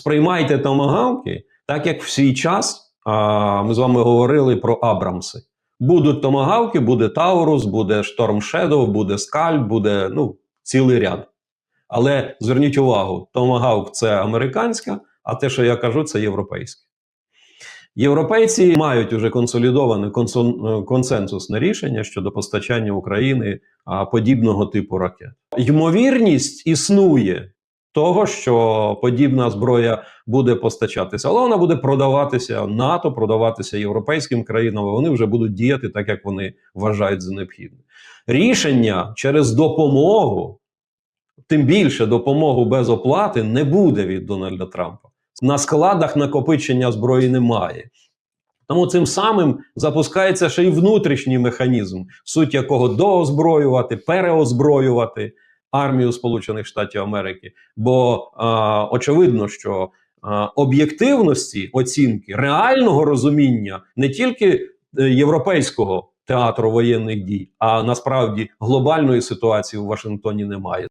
сприймайте томагавки, так як в свій час а, ми з вами говорили про Абрамси. Будуть томагавки, буде Таурус, буде Шторм Шедоу, буде Скальп, буде ну, цілий ряд. Але зверніть увагу, томагавк це американська, а те, що я кажу, це європейське. Європейці мають уже консолідоване консенсусне рішення щодо постачання України подібного типу ракет. Ймовірність існує того, що подібна зброя буде постачатися, але вона буде продаватися НАТО, продаватися європейським країнам. а Вони вже будуть діяти так, як вони вважають за необхідне. Рішення через допомогу, тим більше допомогу без оплати, не буде від Дональда Трампа. На складах накопичення зброї немає. Тому цим самим запускається ще й внутрішній механізм, суть якого доозброювати, переозброювати армію Сполучених Штатів Америки. Бо а, очевидно, що а, об'єктивності оцінки реального розуміння не тільки е, європейського театру воєнних дій, а насправді глобальної ситуації у Вашингтоні немає.